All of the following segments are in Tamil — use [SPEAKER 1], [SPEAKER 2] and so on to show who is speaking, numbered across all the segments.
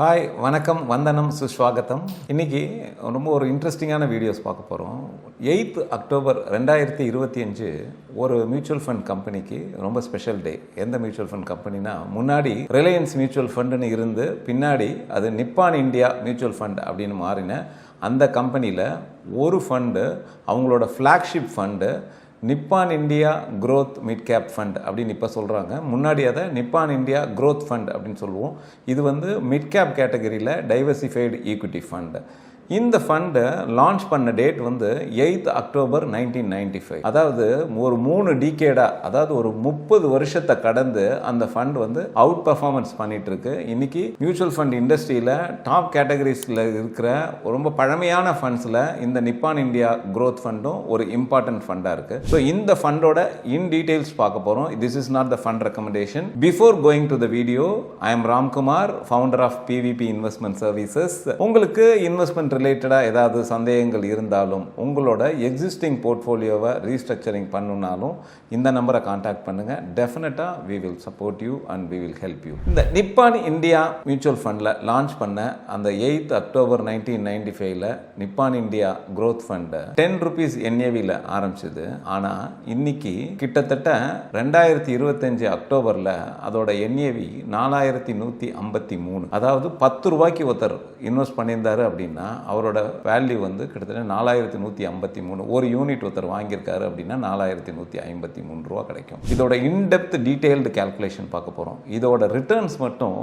[SPEAKER 1] ஹாய் வணக்கம் வந்தனம் சுஸ்வாகத்தம். இன்னைக்கு ரொம்ப ஒரு இன்ட்ரெஸ்டிங்கான வீடியோஸ் பார்க்க போகிறோம் எயித் அக்டோபர் ரெண்டாயிரத்தி இருபத்தி அஞ்சு ஒரு மியூச்சுவல் ஃபண்ட் கம்பெனிக்கு ரொம்ப ஸ்பெஷல் டே எந்த மியூச்சுவல் ஃபண்ட் கம்பெனினா முன்னாடி ரிலையன்ஸ் மியூச்சுவல் ஃபண்டுன்னு இருந்து பின்னாடி அது நிப்பான் இந்தியா மியூச்சுவல் ஃபண்ட் அப்படின்னு மாறின அந்த கம்பெனியில் ஒரு ஃபண்டு அவங்களோட flagship fund Nippon India growth mid cap fund அப்படின்னு இப்போ சொல்கிறாங்க முன்னாடி அதை நிப்பான் இந்தியா க்ரோத் ஃபண்ட் அப்படின்னு சொல்லுவோம். இது வந்து மிட் கேப் கேட்டகரியில் டைவர்சிஃபைடு ஈக்விட்டி ஃபண்ட் இந்த ஃபண்டை லான்ச் பண்ண டேட் வந்து eighth October nineteen ninety five அதாவது ஒரு மூணு டிகேடா அதாவது ஒரு முப்பது வருஷத்தை கடந்து அந்த ஃபண்ட் வந்து அவுட் பர்ஃபார்மன்ஸ் பண்ணிட்டு இருக்கு இன்னைக்கு மியூச்சுவல் ஃபண்ட் இண்டஸ்ட்ரியில் டாப் கேட்டகரிஸில் இருக்கிற ரொம்ப பழமையான ஃபண்ட்ஸில் இந்த நிப்பான் இந்தியா க்ரோத் ஃபண்டும் ஒரு இம்பார்ட்டன்ட் ஃபண்டாக இருக்கு. ஸோ இந்த ஃபண்டோட இன் டீடைல்ஸ் பார்க்க போகிறோம் this is not the fund recommendation before going to the video I am Ramkumar founder of PVP investment services உங்களுக்கு இன்வெஸ்ட்மெண்ட் ரிலேட்டடாக ஏதாவது சந்தேகங்கள் இருந்தாலும் உங்களோட எக்ஸிஸ்டிங் போர்ட்ஃபோலியோவை ரீஸ்ட்ரக்சரிங் பண்ணுனாலும் இந்த நம்பரை காண்டாக்ட் பண்ணுங்கள் டெஃபினட்டாக we will support you and we will help you இந்த நிப்பான் இந்தியா மியூச்சுவல் ஃபண்டில் லான்ச் பண்ண அந்த எயித் அக்டோபர் நைன்டீன் நைன்டி ஃபைவ்ல நிப்பான் இந்தியா க்ரோத் ஃபண்டை டென் ருபீஸ் என்ஏவியில் ஆரம்பிச்சது. ஆனால் இன்னைக்கு கிட்டத்தட்ட ரெண்டாயிரத்தி இருபத்தஞ்சு அக்டோபரில் அதோட என்ஏவி நாலாயிரத்தி நூற்றி ஐம்பத்தி மூணு. அதாவது பத்து ரூபாய்க்கு ஒருத்தர் இன்வெஸ்ட் பண்ணியிருந்தாரு அப்படின்னா அவரோட வேல்யூ வந்து கிட்டத்தட்ட நாலாயிரத்தி நூற்றி ஐம்பத்தி மூணு. ஒரு யூனிட் ஒருத்தர் வாங்கியிருக்காரு அப்படின்னா நாலாயிரத்தி நூற்றி ஐம்பத்தி மூணு ரூபா கிடைக்கும். இதோட இன்டெப்த் டீட்டெயில்டு கேல்குலேஷன் பார்க்க போகிறோம் இதோட ரிட்டர்ன்ஸ் மட்டும்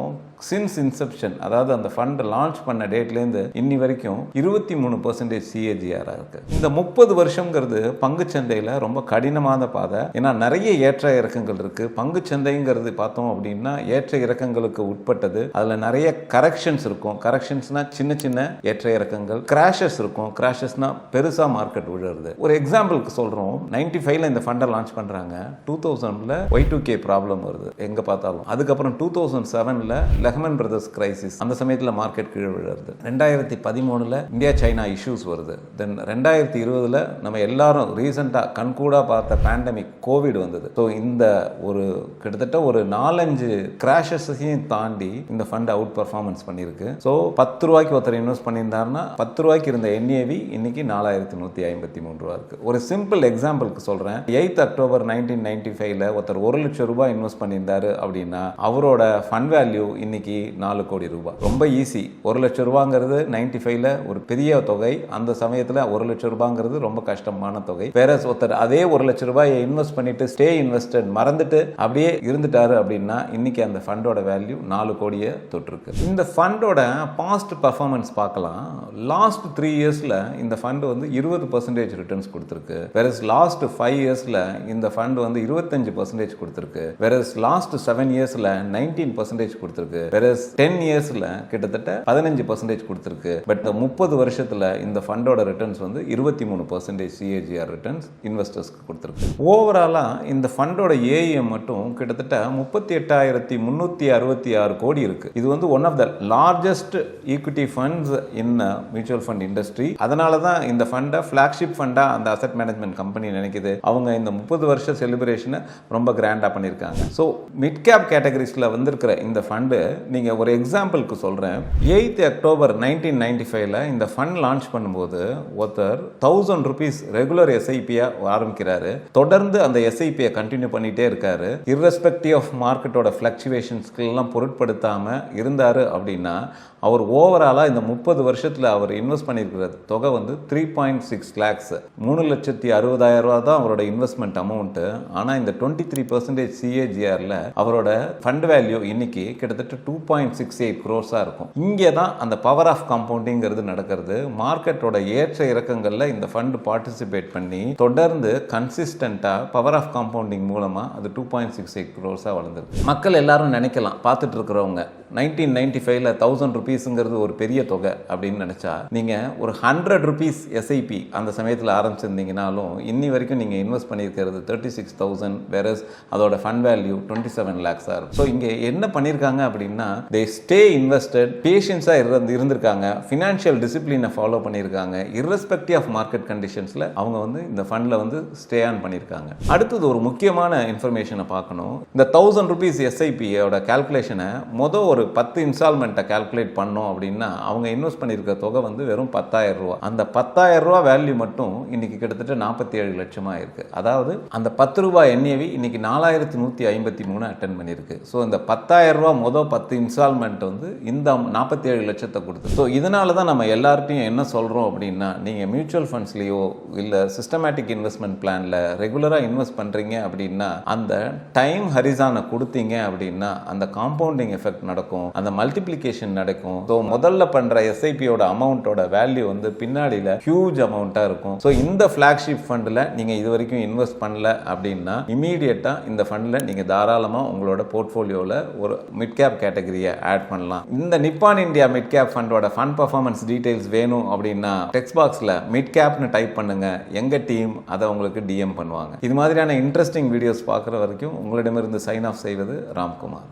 [SPEAKER 1] சின்ஸ் இன்செப்ஷன் அதாவது அந்த ஃபண்ட் லான்ச் பண்ண டேட்லேருந்து இன்னி வரைக்கும் இருபத்தி மூணு பர்சன்டேஜ் சிஏஜிஆராக இருக்கு. இந்த முப்பது வருஷங்கிறது பங்குச்சந்தையில் ரொம்ப கடினமான பாதை. ஏன்னா நிறைய ஏற்ற இறக்கங்கள் இருக்கு. பங்குச்சந்தைங்கிறது பார்த்தோம் அப்படின்னா ஏற்ற இறக்கங்களுக்கு உட்பட்டது. அதில் நிறைய கரெக்ஷன்ஸ் இருக்கும். கரெக்ஷன்ஸ்னா சின்ன சின்ன ஏற்ற இறக்கங்கள் கிராஷஸ் இருக்கும். கிராஷஸ்னா பெருசாக மார்க்கெட் விழுறது ஒரு எக்ஸாம்பிளுக்கு சொல்கிறோம் நைன்டி ஃபைவ்ல இந்த ஃபண்டை லான்ச் பண்ணுறாங்க டூ தௌசண்டில் ஒய் டூ கே ப்ராப்ளம் வருது. எங்கே பார்த்தாலும். அதுக்கப்புறம் டூ தௌசண்ட் செவனில் லெஹமன் பிரதர்ஸ் கிரைசிஸ் அந்த சமயத்தில் மார்க்கெட் கீழே விழுறது. ரெண்டாயிரத்தி பதிமூணில் இந்தியா சைனா இஷ்யூஸ் வருது. தென் ரெண்டாயிரத்தி இருபதில் நம்ம எல்லாரும் ரீசெண்டாக கண்கூடாக பார்த்த பேண்டமிக் கோவிட் வந்தது. ஸோ இந்த ஒரு கிட்டத்தட்ட ஒரு நாலஞ்சு கிராஷஸையும் தாண்டி இந்த ஃபண்ட் அவுட் பர்ஃபார்மன்ஸ் பண்ணியிருக்கு. ஸோ பத்து ரூபாய்க்கு ஒருத்தர் இன்வெஸ்ட் பண்ணியிருந்தாருன்னா பத்து ரூபாய்க்கு இருந்த என்ஏவி இன்னைக்கு நாலாயிரத்தி நூற்றி ஐம்பத்தி மூணு ரூபா இருக்குது ஒரு சிம்பிள் எக்ஸாம்பிளுக்கு சொல்கிறேன் எயித் அக்டோபர் நைன்டீன் நைன்டி ஃபைவ்ல ஒருத்தர் ஒரு லட்சம் ரூபாய் இன்வெஸ்ட் பண்ணியிருந்தாரு அப்படின்னா அவரோட ஃபண்ட் வேல்யூ இன்னைக்கு நாலு கோடி ரூபாய் ரொம்ப ஈஸி ஒரு லட்சம் ரூபாங்கிறது நைன்டி ஃபைவ்ல ஒரு பெரிய தொகை. அந்த சமயத்தில் ஒரு லட்சம் ரூபாங்கிறது ரொம்ப கஷ்டமான தொகை. வேற ஒருத்தர் அதே ஒரு லட்சம் ரூபாயை இன்வெஸ்ட் பண்ணிட்டு ஸ்டே இன்வெஸ்டட் மறந்துட்டு அப்படியே இருந்துட்டாரு அப்படின்னா இன்னைக்கு அந்த ஃபண்டோட வேல்யூ நாலு கோடியை தொட்டிருக்கு. இந்த ஃபண்டோட பாஸ்ட் பர்ஃபார்மன்ஸ் பார்க்கலாம். லாஸ்ட் த்ரீ இயர்ஸில் இந்த ஃபண்ட் வந்து இருபது பர்சன்டேஜ் ரிட்டர்ன்ஸ் கொடுத்துருக்கு. வெரஸ் லாஸ்ட் ஃபைவ் இயர்ஸில் இந்த ஃபண்ட் வந்து இருபத்தஞ்சு பர்சன்டேஜ் கொடுத்துருக்கு. வெரஸ் லாஸ்ட் செவன் இயர்ஸில் நைன்டீன் பர்சன்டேஜ் கொடுத்துருக்கு. வெரஸ் டென் இயர்ஸில் கிட்டத்தட்ட பதினஞ்சு பர்சன்டேஜ் கொடுத்துருக்கு. பட் முப்பது வருஷத்தில் இந்த ஃபண்டோட ரிட்டர்ன்ஸ் வந்து இருபத்தி மூணு பர்சன்டேஜ் சிஏஜிஆர் ரிட்டர்ன்ஸ் இன்வெஸ்டர்ஸ்க்கு கொடுத்துருக்கு. ஓவராலாக இந்த ஃபண்டோட ஏஎம் மட்டும் கிட்டத்தட்ட முப்பத்தி எட்டாயிரத்தி முந்நூற்றி அறுபத்தி ஆறு கோடி இருக்குது இது வந்து one of the largest equity funds in mutual fund industry அதனால தான் இந்த ஃபண்டை ஃப்ளாக்ஷிப் ஃபண்டாக அந்த அசட் மேனேஜ்மெண்ட் கம்பெனி நினைக்குது. அவங்க இந்த முப்பது வருஷ செலிப்ரேஷனை ரொம்ப கிராண்டாக பண்ணியிருக்காங்க ஸோ மிட் கேப் கேட்டகரிஸில் வந்திருக்கிற இந்த ஃபண்டு நீங்கள் ஒரு எக்ஸாம்பிளுக்கு சொல்கிறேன் எயித் அக்டோபர் நைன்டீன் நைன்டி ஃபைவ்ல இந்த ஃபண்ட் லான்ச் பண்ணும்போது ஒருத்தர் தௌசண்ட் ருபீஸ் ரெகுலர் எஸ்ஐபியாக ஆரம்பிக்கிறாரு. தொடர்ந்து அந்த எஸ்ஐபியை கண்டினியூ பண்ணிகிட்டே இருக்காரு. இர்ரெஸ்பெக்டிவ் ஆஃப் மார்க்கெட்டோட ஃப்ளக்சுவேஷன்ஸ்க்கெல்லாம் பொருட்படுத்தாமல் இருந்தார் அப்படின்னா அவர் ஓவராலாக இந்த முப்பது வருஷத்தில் அவர் இன்வெஸ்ட் பண்ணியிருக்கிற தொகை வந்து த்ரீ பாயிண்ட் சிக்ஸ் லேக்ஸ் மூணு லட்சத்தி அறுபதாயிரம் ரூபா தான் அவரோட இன்வெஸ்ட்மெண்ட் அமௌண்ட்டு ஆனால் இந்த டுவெண்ட்டி த்ரீ பர்சன்டேஜ் சிஏஜிஆரில் அவரோட ஃபண்ட் வேல்யூ இன்னைக்கு கிட்டத்தட்ட டூ பாயிண்ட் சிக்ஸ் எயிட் க்ரோஸாக இருக்கும். இங்கே தான் அந்த பவர் ஆஃப் காம்பவுண்டிங்கிறது நடக்கிறது. மார்க்கெட்டோட ஏற்ற இறக்கங்களில் இந்த ஃபண்ட் பார்ட்டிசிபேட் பண்ணி தொடர்ந்து கன்சிஸ்டண்ட்டாக பவர் ஆஃப் காம்பவுண்டிங் மூலமாக அது டூ பாயிண்ட் சிக்ஸ் எயிட் க்ரோஸாக வளர்ந்துருக்கு. மக்கள் எல்லாரும் நினைக்கலாம் பார்த்துட்டு இருக்கிறவங்க நைன்டீன் நைன்டி ஃபைவ்ல தௌசண்ட் ருபீஸுங்கிறது ஒரு பெரிய தொகை அப்படின்னு நினச்சா நீங்கள் ஒரு ஹண்ட்ரட் ருபீஸ் எஸ்ஐபி அந்த சமயத்தில் ஆரம்பிச்சிருந்தீங்கனாலும் இன்னி வரைக்கும் நீங்கள் இன்வெஸ்ட் பண்ணியிருக்கிறது தேர்ட்டி சிக்ஸ் தௌசண்ட் வேறஸ் அதோட ஃபண்ட் வேல்யூ டுவெண்ட்டி செவன் லேக்ஸாக இருக்கும் ஸோ இங்கே என்ன பண்ணியிருக்காங்க அப்படின்னா தே ஸ்டே இன்வெஸ்டட் பேஷன்ஸாக இருந்து இருந்திருக்காங்க. ஃபினான்ஷியல் டிசிப்ளினை ஃபாலோ பண்ணியிருக்காங்க irrespective ஆஃப் மார்க்கெட் கண்டிஷன்ஸில் அவங்க வந்து இந்த ஃபண்டில் வந்து ஸ்டே ஆன் பண்ணியிருக்காங்க அடுத்தது ஒரு முக்கியமான இன்ஃபர்மேஷனை பார்க்கணும். இந்த தௌசண்ட் ருபீஸ் எஸ்ஐபியோட கால்குலேஷனை மொதல் ஒரு ஒரு பத்து இன்ஸ்டால்மெண்ட்டை கால்குலேட் பண்ணோம் அப்படின்னா அவங்க இன்வெஸ்ட் பண்ணியிருக்க தொகை வந்து வெறும் பத்தாயிரம் ரூபா. அந்த பத்தாயிரம் ரூபா வேல்யூ மட்டும் இன்னைக்கு கிட்டத்தட்ட நாற்பத்தி ஏழு லட்சமாக இருக்குது அதாவது அந்த பத்து ரூபாய் என்ஏவி இன்னைக்கு நாலாயிரத்தி நூற்றி ஐம்பத்தி மூணு அட்டன் பண்ணியிருக்கு. ஸோ இந்த பத்தாயிரம் ரூபா மொதல் பத்து இன்ஸ்டால்மெண்ட் வந்து இந்த நாற்பத்தி ஏழு லட்சத்தை கொடுத்து. ஸோ இதனால தான் நம்ம எல்லார்ட்டையும் என்ன சொல்கிறோம் அப்படின்னா நீங்கள் மியூச்சுவல் ஃபண்ட்ஸ்லேயோ இல்லை சிஸ்டமேட்டிக் இன்வெஸ்ட்மெண்ட் பிளானில் ரெகுலராக இன்வெஸ்ட் பண்ணுறீங்க அப்படின்னா அந்த டைம் ஹரிசானை கொடுத்தீங்க அப்படின்னா அந்த காம்பவுண்டிங் எஃபெக்ட் நடக்கும். அந்த மல்டிப்ளிகேஷன் நடக்கும். ஸோ முதல்ல பண்ணுற எஸ்ஐபியோட அமௌண்ட்டோட வேல்யூ வந்து பின்னாடியில் ஹியூஜ் அமௌண்ட்டாக இருக்கும். ஸோ இந்த ஃப்ளாக்ஷிப் ஃபண்டில் நீங்கள் இது வரைக்கும் இன்வெஸ்ட் பண்ணல அப்படின்னா இமீடியட்டாக இந்த ஃபண்டில் நீங்கள் தாராளமாக உங்களோட போர்ட்ஃபோலியோவில் ஒரு மிட் கேப் கேட்டகரியை ஆட் பண்ணலாம். இந்த நிப்பான் இந்தியா மிட் கேப் ஃபண்டோட ஃபண்ட் பர்ஃபார்மன்ஸ் டீடைல்ஸ் வேணும் அப்படின்னா டெக்ஸ்ட் பாக்ஸில் மிட் கேப்னு டைப் பண்ணுங்கள் எங்கள் டீம் அதை உங்களுக்கு டிஎம் பண்ணுவாங்க. இது மாதிரியான இன்ட்ரெஸ்டிங் வீடியோஸ் பார்க்குற வரைக்கும் உங்களிடமிருந்து சைன் ஆஃப் செய்வது ராம்குமார்.